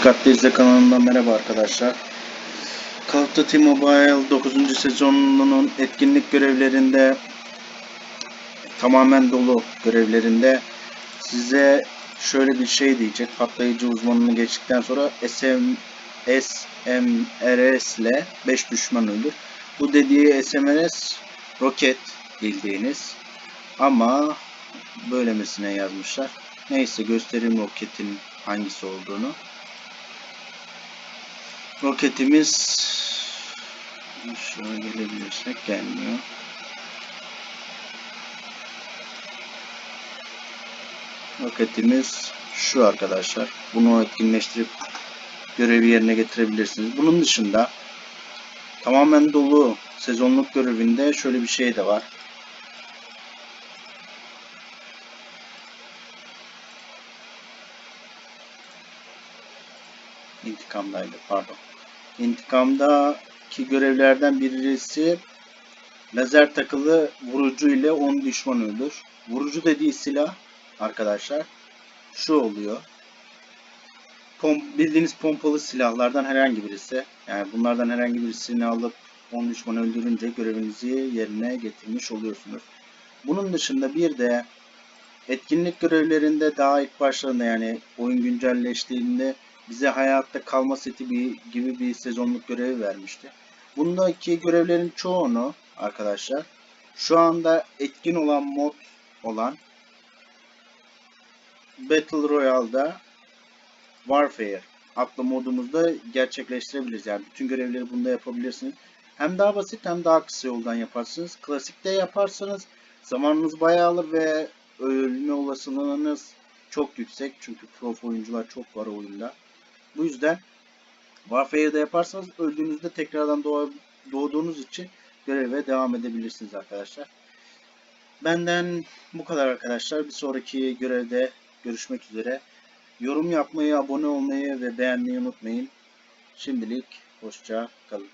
Dikkatli izle kanalından merhaba arkadaşlar. Call of Duty Mobile 9. sezonunun etkinlik görevlerinde tamamen dolu görevlerinde size şöyle bir şey diyecek. Patlayıcı uzmanını geçtikten sonra SM, SMRS ile 5 düşman öldür. Bu dediği SMRS roket bildiğiniz ama böylemesine yazmışlar. Neyse göstereyim roketin hangisi olduğunu. Roketimiz şöyle gelebilirsek gelmiyor. Roketimiz şu arkadaşlar. Bunu etkinleştirip görevi yerine getirebilirsiniz. Bunun dışında tamamen dolu sezonluk görevinde şöyle bir şey de var. İntikamdaydı pardon. İntikamdaki görevlerden birisi lazer takılı vurucu ile 10 düşman öldür. Vurucu dediği silah arkadaşlar şu oluyor. Pom, bildiğiniz pompalı silahlardan herhangi birisi. Yani bunlardan herhangi birisini alıp 10 düşman öldürünce görevinizi yerine getirmiş oluyorsunuz. Bunun dışında bir de etkinlik görevlerinde daha ilk başlarında yani oyun güncelleştiğinde bize hayatta kalma seti bir, gibi bir sezonluk görevi vermişti. Bundaki görevlerin çoğunu arkadaşlar şu anda etkin olan mod olan Battle Royale'da Warfare adlı modumuzda gerçekleştirebiliriz. Yani bütün görevleri bunda yapabilirsiniz. Hem daha basit hem daha kısa yoldan yaparsınız. Klasikte yaparsanız zamanınız bayağı alır ve ölme olasılığınız çok yüksek. Çünkü prof oyuncular çok var oyunda. Bu yüzden Warfare'de yaparsanız öldüğünüzde tekrardan doğa- doğduğunuz için göreve devam edebilirsiniz arkadaşlar. Benden bu kadar arkadaşlar. Bir sonraki görevde görüşmek üzere. Yorum yapmayı, abone olmayı ve beğenmeyi unutmayın. Şimdilik hoşça kalın.